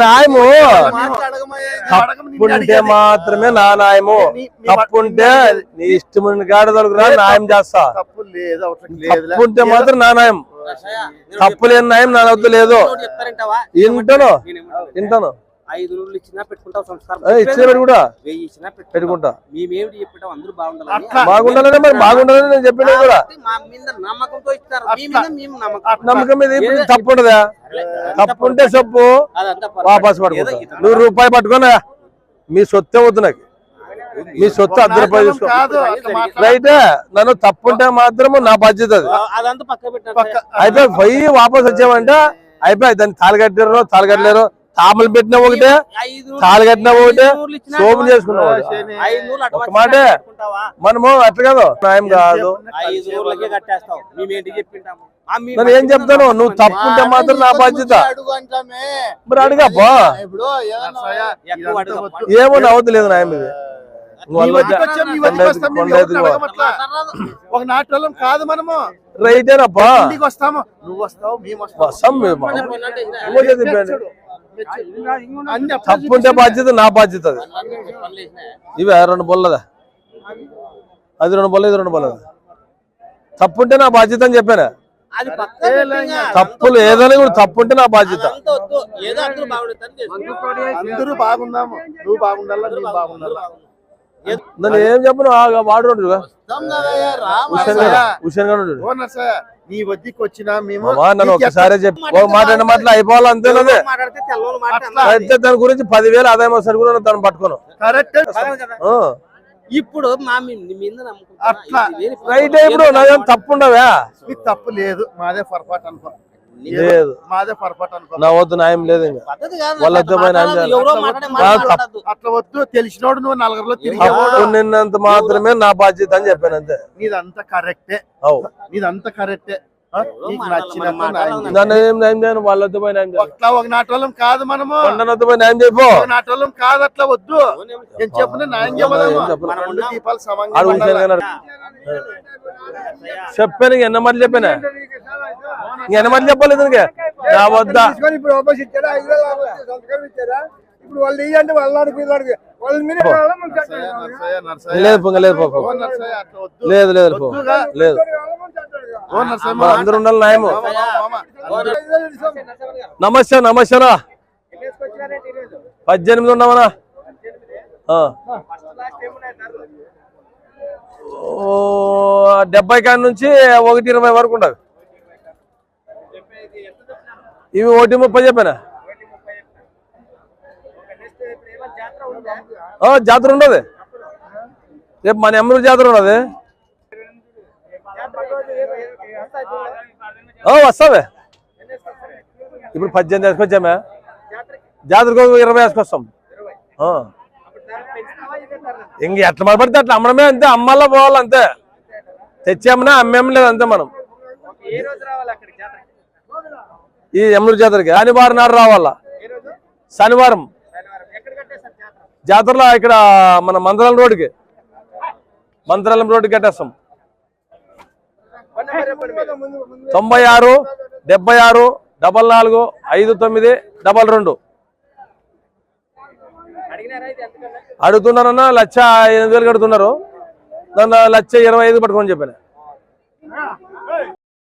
న్యాయము. తప్పుంటే మాత్రమే నా న్యాయము. తప్పుంటే నీ ఇష్టమైన గాడి తొలగురా న్యాయం చేస్తా. తప్పు లేదు అవసరం లేదు. తప్పుంటే మాత్రం నా న్యాయం. తప్పు లేని న్యాయం నా వద్ద లేదు. వింటాను వింటాను. ఐదు ఇచ్చినా పెట్టుకుంటావు సంస్కారం. కూడా వెయ్యి ఇచ్చినా పెట్టుకుంటా. మేమేమిటి అందరూ బాగుండాలి. బాగుండాలని మరి బాగుండాలని నేను చెప్పిన కూడా. మా మీద నమ్మకంతో ఇస్తారు. మీ మీద మేము నమ్మకం నమ్మకం మీద ఇప్పుడు తప్పు ఉండదా? తప్పు ఉంటే పొరపాటు. వాపస్ ఏదో పట్టుకుంటా. ఇతను నువ్వు రూపాయి పట్టుకోనా మీ సొత్తే వద్దు నాకు. మీ సొత్తు అర్ధ రూపాయలు మాట్లాడ- రైటే నన్ను తప్పుంటే మాత్రము నా బాధ్యత అది. అయిపోయి పోయి వాపస్ వచ్చామంటే అయిపోయి దాన్ని తాళగట్టారు తాళగట్టలేరు తామలు పెట్టిన ఒకటే తాళి కట్టినా ఒకటే ఒక వచ్చి మాటే. మనము అట్లా కాదు. న్యాయం కాదు. నన్ను ఏం చెప్తాను? నువ్వు తప్పుంటే మాత్రం నా బాధ్యత. అడుగు మరి అడిగబ్బా. వద్దు. ఏమో నా వద్దు లేదు న్యాయం ఇది. ఒక నాటి వాళ్ళం కాదు మనము. ఇంటికి వస్తాము. నువ్వు వస్తావు మేము వస్తాం తప్పుంటే బాధ్యత నా బాధ్యత అది. ఇవే రెండు బొల్లదా? అది రెండు బొల్ల ఇది రెండు బొల్లదా? తప్పుంటే నా బాధ్యత అని చెప్పాను అది పక్క పెట్టింగా. తప్పులు ఏదైనా కూడా తప్పుంటే నా బాధ్యత. అందరూ బాగుందాము నువ్వు బాగుండాలా నువ్వు బాగుండాలా నన్ను ఏం చెప్పను? ఆ వాడు హుషేన్ గారు హుషేన్ గారు నీ వద్దకు వచ్చినా మేము నన్ను ఒకసారి చెప్పి. ఒక మాట రెండు మాటలు అయిపోవాలి అంతేనదే. అయితే దాని గురించి పదివేలు ఆదాయం వస్తారు కూడా దాన్ని పట్టుకోను. కరెక్ట్. ఇప్పుడు మా మీద. అట్లా. రైట్ ఇప్పుడు నాదేం తప్పు ఉండవా? తప్పు లేదు. మాదే పొరపాటు అనుకో. లేదు. మాదే పొరపాటు అనుకో. నా వద్దు న్యాయం లేదు ఇంకా. అట్లా వద్దు. తెలిసినోడు నువ్వు నలుగురిలో తిరిగి నిన్నంత మాత్రమే నా బాధ్యత అని చెప్పాను అంతే. నీదంతా కరెక్టే. అవు. నీదంతా కరెక్టే. నాటోళ్ళం కాదు మనము. న్యాయం కాదు అట్లా వద్దు. నేను చెప్పిన న్యాయం గారు చెప్పాను? ఇంక మాటలు చెప్పలేదు నా వద్ద. లేదు పొంగ లేదు పో. లేదు లేదు పో. లేదు. మరి అందరూ ఉండాలి న్యాయము. ఇస్తాం. నమస్తే నమస్తేనా పద్దెనిమిది ఉన్నామనా డెబ్బై కాడి నుంచి ఒకటి ఇరవై వరకు ఉండవు ఇవి ఒకటి ముప్పై చెప్పానా? జాతర ఉండదు. రేపు మన ఎమ్మూరు జాతర ఉన్నది వస్తావే. ఇప్పుడు పద్దెనిమిది వేసుకొచ్చామే జాతరకు ఇరవై వేసుకొస్తాం ఇంక ఎట్లా మన పడితే అట్లా అమ్మడమే అంతే అమ్మల్లా పోవాలి అంతే తెచ్చామన్నా అమ్మేం లేదు అంతే మనం. ఈ ఎమ్మూరు జాతరకి శనివారం నాడు రావాలా? శనివారం. జాతరలో ఇక్కడ మన మంత్రాలం రోడ్డుకి. మంత్రాలయం రోడ్డుకి కట్టేస్తాం. తొంభై ఆరు డెబ్బై ఆరు డబల్ నాలుగు ఐదు తొమ్మిది డబల్ రెండు. అడుగుతున్నారన్నా లక్ష ఎనిమిది వేలు కడుతున్నారు. దాని లక్ష ఇరవై ఐదు పట్టుకొని చెప్పాను.